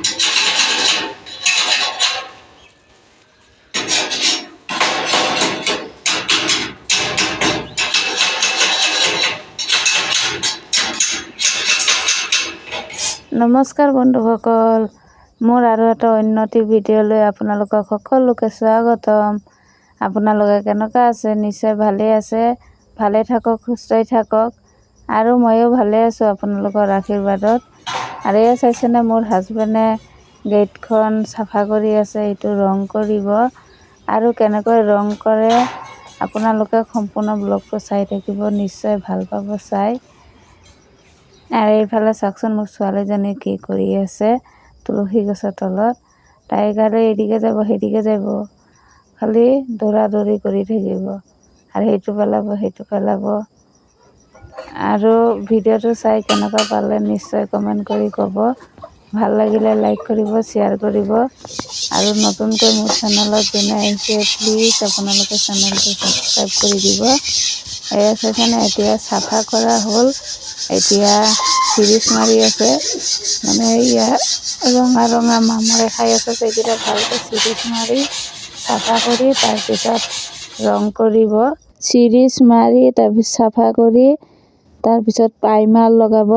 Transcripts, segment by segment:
নমস্কাৰ বন্ধুসকল মোৰ আৰু এটা অন্য এটি ভিডিঅ'লৈ আপোনালোকক সকলোকে স্বাগতম। আপোনালোকে কেনেকুৱা আছে? নিশ্চয় ভালে আছে। ভালে থাকক, সুস্থই থাকক। আৰু ময়ো ভালে আছোঁ আপোনালোকৰ আশীৰ্বাদত। আৰু এয়া চাইছেনে মোৰ হাজবেণ্ডে গেটখন চাফা কৰি আছে, এইটো ৰং কৰিব। আৰু কেনেকৈ ৰং কৰে, আপোনালোকে সম্পূৰ্ণ ব্লগটো চাই থাকিব, নিশ্চয় ভালো পাব চাই। আৰু এইফালে চাওকচোন মোৰ ছোৱালীজনী কি কৰি আছে, তুলসী গছৰ তলত। তাই গালে এইদিকে যাব সেইদিকে যাব। খালি দৌৰা দৌৰি কৰি থাকিব। আৰু সেইটো পেলাব সেইটো পেলাব। আৰু ভিডিঅ'টো চাই, কেনেকুৱা পালে নিশ্চয় কমেণ্ট কৰি ক'ব। ভালো লাগিলে লাইক কৰিব শ্বেয়াৰ কৰিব। আৰু নতুনকৈ মোৰ চেনেলত যোনে আহিছে প্লিজ আপোনালোকে চেনেলটো ছাবস্ক্ৰাইব কৰি দিব। এয়া চাইছেনে? এতিয়া চাফা কৰা হ'ল। এতিয়া চিৰিজ মাৰি আছে। মানে এয়া ৰঙা ৰঙা মামৰে খাই আছে, সেইকেইটা ভালকৈ চিৰিজ মাৰি চাফা কৰি তাৰপিছত ৰং কৰিব। চিৰিজ মাৰি তাৰপিছত চাফা কৰি তাৰপিছত প্ৰাইমাৰ লগাব।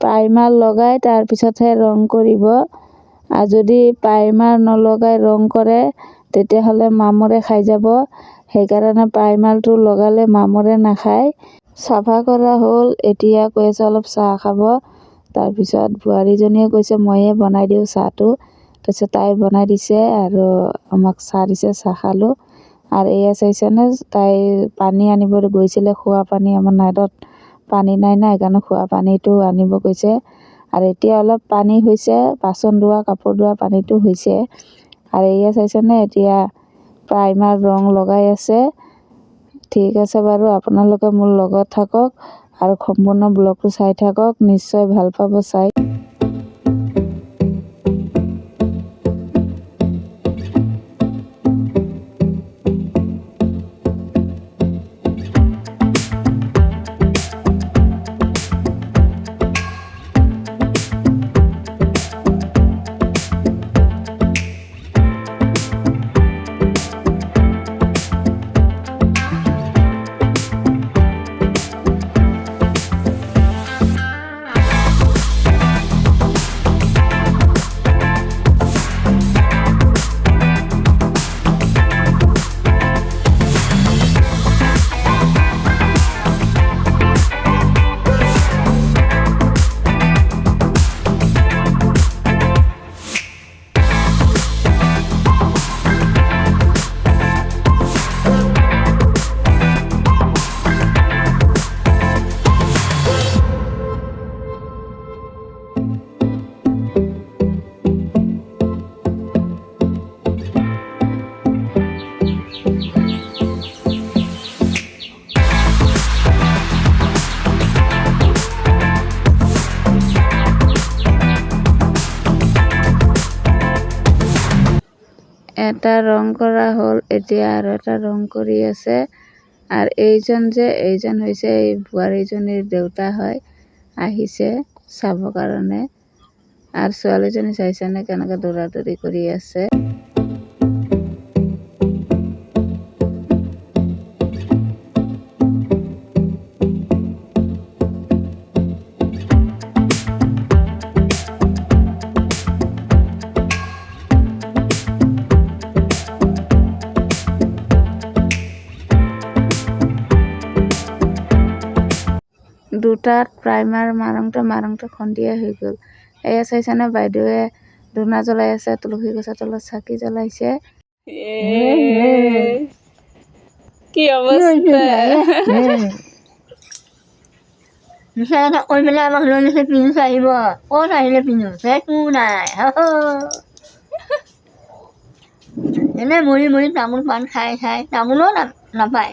প্ৰাইমাৰ লগাই তাৰপিছতহে ৰং কৰিব। আৰু যদি প্ৰাইমাৰ নলগাই ৰং কৰে, তেতিয়াহ'লে মামৰে খাই যাব। সেইকাৰণে প্ৰাইমাৰটো লগালে মামৰে নাখায়। চাফা কৰা হ'ল, এতিয়া কৈ আছে অলপ চাহ খাব। তাৰপিছত বোৱাৰীজনীয়ে কৈছে ময়ে বনাই দিওঁ চাহটো। তাৰপিছত তাই বনাই দিছে আৰু আমাক চাহ দিছে, চাহ খালোঁ। আৰু এয়া চাইছেনে? তাই পানী আনিব গৈছিলে, খোৱা পানী আমাৰ নাইটত। পানী নাই না সেইকাৰণে খোৱা পানীটো আনিব গৈছে। আৰু এতিয়া অলপ পানী হৈছে বাচন ধোৱা কাপোৰ ধোৱা পানীটো হৈছে। আৰু এয়া চাইছেনে এতিয়া প্ৰাইমাৰ ৰং লগাই আছে। ঠিক আছে বাৰু আপোনালোকে মোৰ লগত থাকক আৰু সম্পূৰ্ণ ব্লগটো চাই থাকক নিশ্চয় ভাল পাব চাই। হ'ল আরও এটা ৰং কৰি আছে। আৰু এইজন যে, এইজন হৈছে এই বোৱাৰীজনীৰ দেউতা হয়, আহিছে চাব কাৰণে। আৰু ছোৱালীজনী চাইছেনে কেনেকৈ দৌৰা দৌৰি কৰি আছে। দুটাত প্ৰাইমাৰ মাৰোঁতে মাৰোঁতে সন্ধিয়া হৈ গ'ল। এয়া চাইছেনে বাইদেৱে? ধূনা জ্বলাই আছে তুলসী গছৰ তলত চাকি জ্বলাইছে। কি অৱস্থা? কৈ পেলাই আমাক লৈ গৈছে পিনুচ আহিব। ক'ত আহিলে পিনুচ একো নাই। এনে মৰি মৰি তামোল পাণ খাই খাই তামোলো না নাপায়।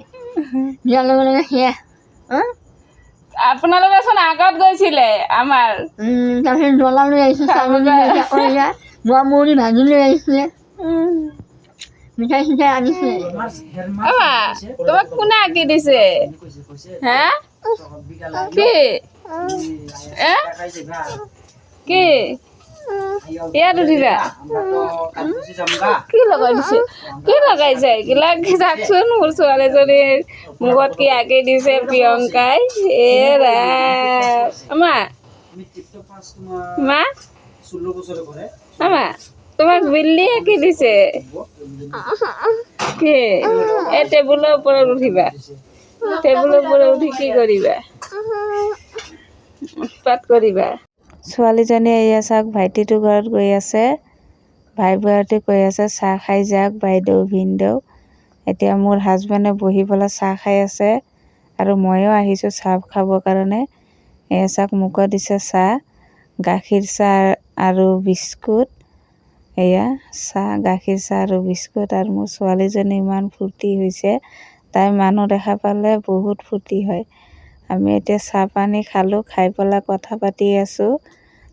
দিয়াৰ লগে লগে সেয়া হা? আপোনালোকে চোন আগত গৈছিলে আমাৰ। তাৰপিছত জ্বলা লৈ আহিছে চাউল বোৱা মৌৰি ভাজি লৈ আহিছিলে। মিঠাই চিঠাই আনিছে। আমা তোমাক কোনে আঁকি দিছে? হা? কি? এ কি? ইয়াত উঠিবা কি লগাই কি লগাইছে? চাওকচোন মোৰ ছোৱালীজনীৰ মুখত কি আঁকি দিছে প্ৰিয়ংকাই? এ আমা মা। আমা, তোমাক বিল্লিয়ে কি দিছে। কি? এই টেবুলৰ ওপৰত উঠিবা। টেবুলৰ ওপৰত উঠি কি কৰিবা? উৎপাত কৰিবা। ছোৱালীজনীয়ে এয়া চাওক ভাইটিটোৰ ঘৰত গৈ আছে। ভাই ভণ্টি কৈ আছে, চাহ খাই যাওক বাইদেউ, ভিনদেউ। এতিয়া মোৰ হাজবেণ্ডে বহি পেলাই চাহ খাই আছে আৰু ময়ো আহিছোঁ চাহ খাবৰ কাৰণে। এয়া চাওক মোকো দিছে চাহ, গাখীৰ চাহ আৰু বিস্কুট। এয়া, চাহ, গাখীৰ চাহ আৰু বিস্কুট আৰু মোৰ ছোৱালীজনী ইমান ফূৰ্তি হৈছে। তাই মানুহ দেখা পালে বহুত ফূৰ্তি হয়। আমি এতিয়া চাহ পানী খালোঁ, খাই পেলাই কথা পাতি আছোঁ।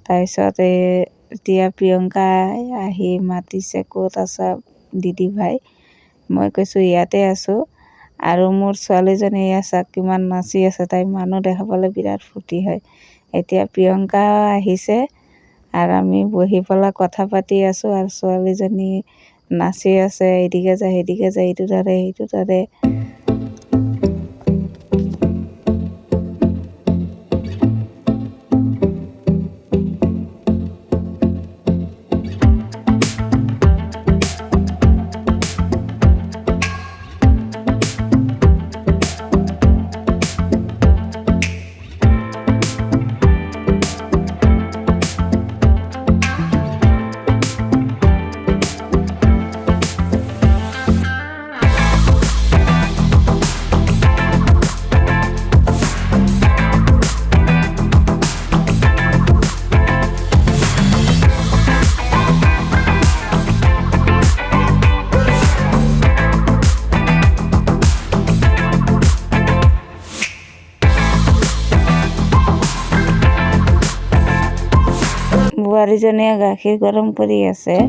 তাৰপিছত এতিয়া প্ৰিয়ংকাই আহি মাতিছে, ক'ত আছা দিদি ভাই? মই কৈছোঁ, ইয়াতে আছোঁ। আৰু মোৰ ছোৱালীজনী এয়া চাওক কিমান নাচি আছে, তাই মানুহ দেখাবলৈ বিৰাট ফূৰ্তি হয়। এতিয়া প্ৰিয়ংকা আহিছে আৰু আমি বহি পেলাই কথা পাতি আছোঁ আৰু ছোৱালীজনী নাচি আছে, এইদিকে যায়, সেইদিকে যায় এইটো ধৰে সেইটো ধৰে বোৱাৰীজনীয়ে গাখীৰ গৰম কৰি আছে।